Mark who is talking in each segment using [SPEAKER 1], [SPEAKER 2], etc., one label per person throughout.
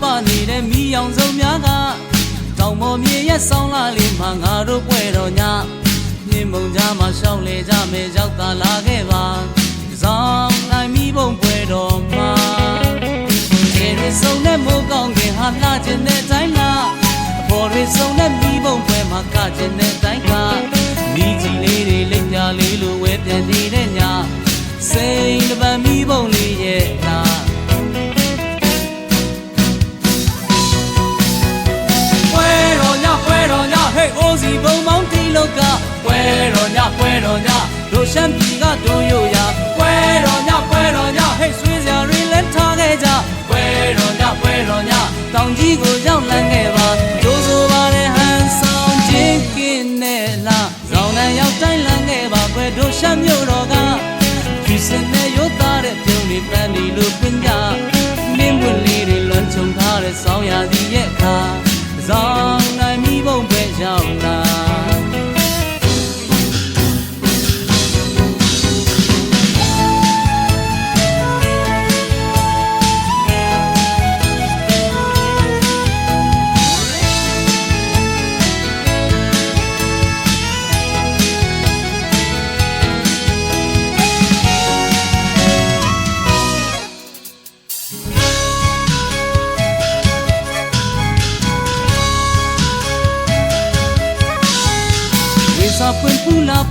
[SPEAKER 1] စာပွင့်ပူလာပါနေတဲ့မိအောင်စုံများကတောင်ပေါ်မြေရဲ့ဆောင်းလာလေးမှာငါတို့ပွဲတော်ညမြင်မုံကြမှာရှောင်းလေကြမယ်ရောက်သာလာခဲ့ပါဇောင်းနိုင်မိဘုံပွဲတော်မှာခြေရစုံနဲ့မိုးကောင်းခင်ဟာလှခြင်းတဲ့တိုင်းလားအဖော်ရစုံနဲ့မိဘုံပွဲမှာကခြင်းတဲ့တိုင်းကမိကြီးလေးတွေလက်ညာလေးလိုဝဲပြန်နေတဲ့ညစိန်တပံမိဘုံ တော်ညပွဲတော်ညတို့ရှမ်းပြည်ကတို့ရိုရပွဲတော်ညပွဲတော်ညဟေးဆွေးစရာတွေလည်းထားခဲ့ကြပွဲတော်ညပွဲတော်ညတောင်ကြီးကိုရောက်လန်းခဲ့ပါ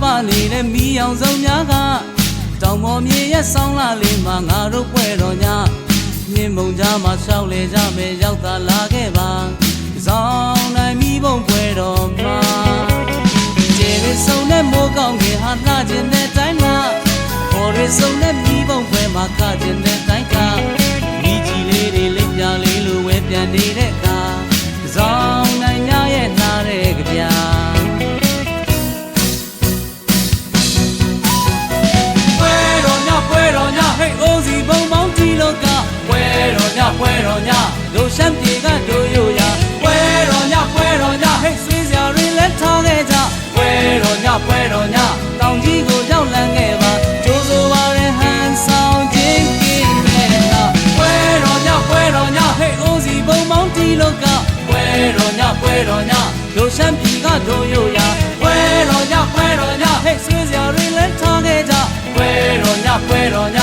[SPEAKER 1] ပူလာပါနေတဲ့မိအောင်စုံများကတောင်ပေါ်မြေရဲ့ဆောင်းလာလေးမှာငါတို့ပွဲတော်ညမြင်မုံကြမှာရှောက်လေကြမယ်ရောက်သာလာခဲ့ပါဇောင်းနိုင်မိဘုံပွဲတော်မှာခြေရစုံနဲ့မိုးကောင်းခင်ဟာလှခြင်းတဲ့တိုင်းလားပေါ်ရစုံနဲ့မိဘုံပွဲမှာကခြင်း ညပွဲတော်ညတို့ရှမ်းပြည်ကတို့ရိုရပွဲတော်ညပွဲတော်ညဟေးဆွေးစရာတွေလည်းထားခဲ့ကြပွဲတော်ညပွဲတော်ညတောင်ကြီးကိုရောက်လန်းခဲ့ပါကျိုးဆိုပါတဲ့ဟန်ဆောင်ခြင်းကင်းမဲ့လားပွဲတော်ညပွဲတော်ညဟေးအိုးစီဘုံပေါင်းတီလောကပွဲတော်ညပွဲတော်ညတို့ရှမ်းပြည်ကတို့ရိုရပွဲတော်ညပွဲတော်ညဟေးဆွေးစရာတွေလည်းထားခဲ့ကြပွဲတော်ညပွဲတော်ည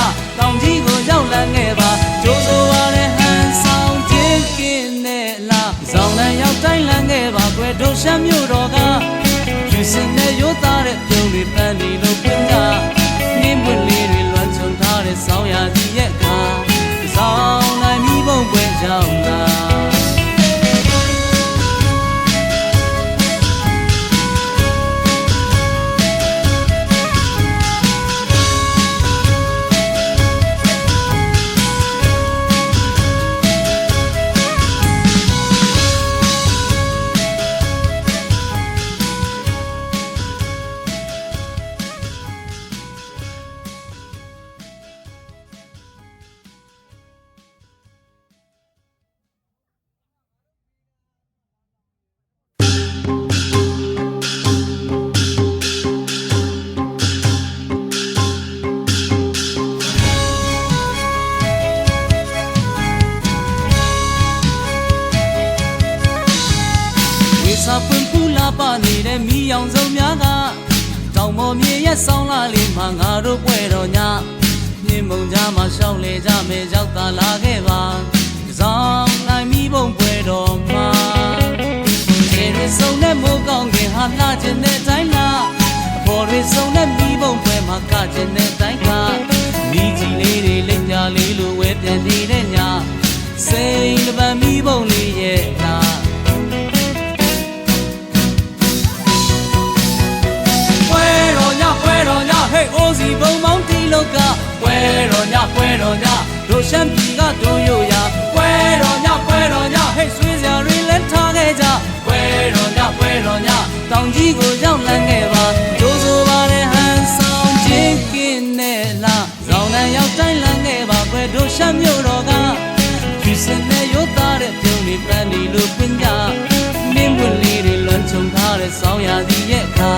[SPEAKER 1] ဖြူ ပူလာပါနေတဲ့မိအောင်စုံများကတောင်ပေါ်မြေရဲ့ဆောင်းလာလေးမှာငါတို့ပွဲတော်ညမြင်မုံကြမှာရှောင်းလေကြမယ်ရောက်သာလာခဲ့ပါဇောင်းနိုင်မိဘုံပွဲတော်မှာခြေရစုံနဲ့မိုးကောင်းခင်ဟာလှခြင်းတဲ့တိုင်းလားအဖော်ရစုံနဲ့မိဘုံပွဲမှာကခြင်းတဲ့ တော်ညပွဲတော်ညတို့ရှမ်းပြည်ကတို့ရိုရပွဲတော်ညပွဲတော်ညဟေးဆွေးစရာတွေလည်းထားခဲ့ကြပွဲတော်ညပွဲတော်ညတောင်ကြီးကိုရောက်လန်းခဲ့ပါဒိုးဆိုပါတဲ့ဟန်ဆောင်ချင်းကင်းနဲ့လာဇောင်းနဲ့ရောက်တိုင်းလန်းခဲ့ပါပွဲတို့ရှမ်းမြို့တော်ကဖြူစင်နဲ့ရိုးသားတဲ့ပြုံးလေးပန်းဒီလိုပင်ကြမင်းပွင့်လေးတွေလွန်ချုံထားတဲ့ဆောင်းရာသီရဲ့အခါ